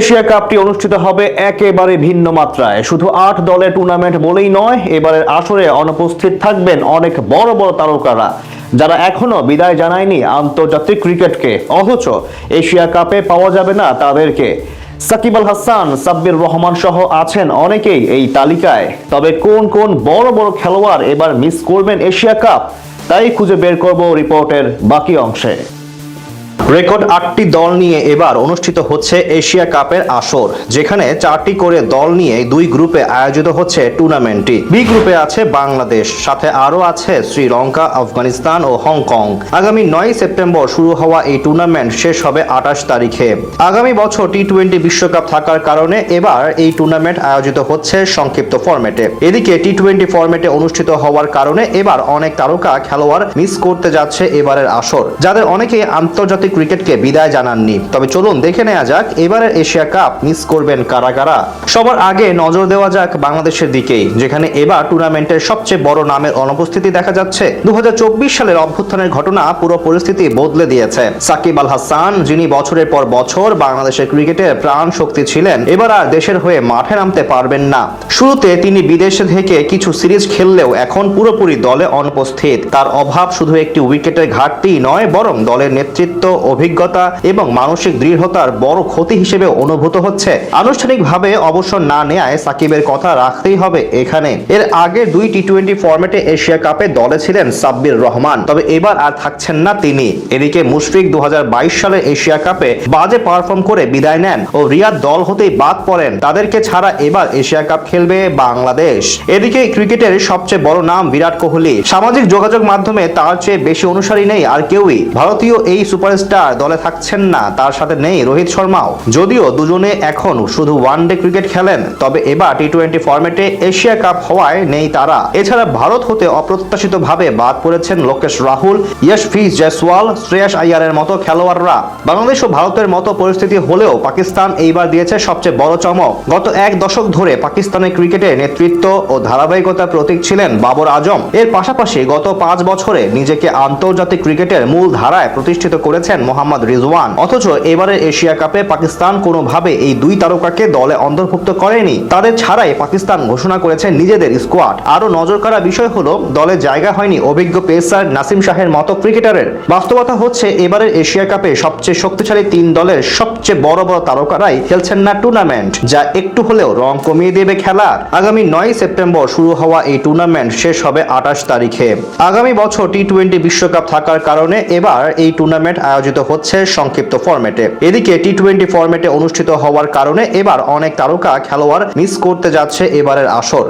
Asia কাপটি অনুষ্ঠিত হবে একেবারে ভিন্ন মাত্রায়। শুধু আট দলের টুর্নামেন্ট বলেই নয়, এবারের আসরে অনুপস্থিত থাকবেন অনেক বড় বড় তারকারা, যারা এখনও বিদায় জানায়নি আন্তর্জাতিক ক্রিকেটকে। অথচ এশিয়া কাপে পাওয়া যাবে না তাদেরকে। সাকিব আল হাসান, সাব্বির রহমান সহ আছেন অনেকেই এই তালিকায়। তবে কোন কোন বড় বড় খেলোয়াড় এবার মিস করবেন এশিয়া কাপ, তাই খুঁজে বের করব রিপোর্টের বাকি অংশে। রেকর্ড আটটি দল নিয়ে এবার অনুষ্ঠিত হচ্ছে এশিয়া কাপের আসর, যেখানে চারটি করে দল নিয়ে দুই গ্রুপে আয়োজিত হচ্ছে টুর্নামেন্টটি। বি গ্রুপে আছে বাংলাদেশ, সাথে আরও আছে শ্রীলঙ্কা, আফগানিস্তান ও হংকং। আগামী নয় সেপ্টেম্বর শুরু হওয়া এই টুর্নামেন্ট শেষ হবে আঠাশ তারিখে। আগামী বছর টি টোয়েন্টি বিশ্বকাপ থাকার কারণে এবার এই টুর্নামেন্ট আয়োজিত হচ্ছে সংক্ষিপ্ত ফরম্যাটে। এদিকে টি টোয়েন্টি ফরম্যাটে অনুষ্ঠিত হওয়ার কারণে এবার অনেক তারকা খেলোয়াড় মিস করতে যাচ্ছে এবারের আসর। যাদের অনেকেই আন্তর্জাতিক ক্রিকেটকে বিদায় জানাননি। তবে চলুন দেখে নেওয়া যাক, এবারের এশিয়া কাপ মিস করবেন কারা কারা? সবার আগে নজর দেওয়া যাক বাংলাদেশের দিকেই, যেখানে এবার টুর্নামেন্টের সবচেয়ে বড় নামের অনুপস্থিতি দেখা যাচ্ছে। দু সালের অভ্যুত্থানের ঘটনা পুরো পরিস্থিতি বদলে দিয়েছে। সাকিব আল হাসান, যিনি বছরের পর বছর বাংলাদেশের ক্রিকেটের প্রাণ শক্তি ছিলেন, এবার আর দেশের হয়ে মাঠে নামতে পারবেন না। শুরুতে তিনি বিদেশে থেকে কিছু সিরিজ খেললেও এখন পুরোপুরি দলে অনুপস্থিত। তার অভাব শুধু একটি উইকেটের ঘাটতি নয়, বরং দলের নেতৃত্ব অভিজ্ঞতা এবং মানসিক দৃঢ়তার বড় ক্ষতি হিসেবে অনুভূত হচ্ছে। আনুষ্ঠানিকভাবে অবসর না নেয় সাকিবের কথা রাখতেই হবে এখানে। এর আগে দুই টি টোয়েন্টি ফরম্যাটে এশিয়া কাপে দলে ছিলেন সাব্বির রহমান। তবে এবার আর থাকছেন না তিনি। এদিকে মুশফিক দু সালের এশিয়া কাপে বাজে পারফর্ম করে বিদায় নেন ও রিয়াদ দল হতেই বাদ পড়েন। তাদেরকে ছাড়া এবার এশিয়া কাপ খেলবে বাংলাদেশ। এদিকে ক্রিকেটের সবচেয়ে বড় নাম বিরাট কোহলি। সামাজিক যোগাযোগ মাধ্যমে তার চেয়ে বেশি অনুসারী নেই আর কেউই। ভারতীয় এই সুপারস্টার দলে থাকছেন না, তার সাথে নেই রোহিত শর্মাও। যদিও দুজনে এখন শুধু ওয়ান ডে ক্রিকেট খেলেন, তবে এবার টি টোয়েন্টি ফরম্যাটে এশিয়া কাপ হওয়ায় নেই তারা। এছাড়া ভারত হতে অপ্রত্যাশিতভাবে বাদ পড়েছেন লোকেশ রাহুল ইয়শফিজ জয়সওয়াল, শ্রেয়াস আইয়ারের মতো খেলোয়াড়রা। বাংলাদেশ ও ভারতের মতো পরিস্থিতি হলেও পাকিস্তান এইবার দিয়েছে সবচেয়ে বড় চমক। গত এক দশক ধরে পাকিস্তানের ক্রিকেটে নেতৃত্ব ও ধারাবাহিকতার প্রতীক ছিলেন বাবর আজম। এর পাশাপাশি গত পাঁচ বছরে নিজেকে আন্তর্জাতিক ক্রিকেটের মূল ধারায় প্রতিষ্ঠিত করেছেন মোহাম্মদ রিজওয়ান। অথচ এবারের এশিয়া কাপে পাকিস্তান কোনোভাবে এই দুই তারকাকে দলে অন্তর্ভুক্ত করেনি। তাদের ছাড়াই পাকিস্তান ঘোষণা করেছে নিজেদের স্কোয়াড। আরও নজর কাড়া বিষয় হলো, দলে জায়গা হয়নি অভিজ্ঞ পেসার নাসিম শাহের মতো ক্রিকেটারের। বাস্তবতা হচ্ছে, এবারের এশিয়া কাপে সবচেয়ে শক্তিশালী তিন দলের সবচেয়ে বড় বড় তারকারাই খেলছেন না টুর্নামেন্ট যা একটু হলেও রং কমিয়ে দেবে খেলার। আগামী নয় সেপ্টেম্বর শুরু হওয়া এই টুর্নামেন্ট শেষ হবে আঠাশ তারিখে। আগামী বছর টি টোয়েন্টি বিশ্বকাপ থাকার কারণে এবার এই টুর্নামেন্ট আয়োজিত হচ্ছে সংক্ষিপ্ত ফরম্যাটে এদিকে টি টোয়েন্টি ফরম্যাটে অনুষ্ঠিত হওয়ার কারণে এবার অনেক তারকা খেলোয়াড় মিস করতে যাচ্ছে এবারের আসর।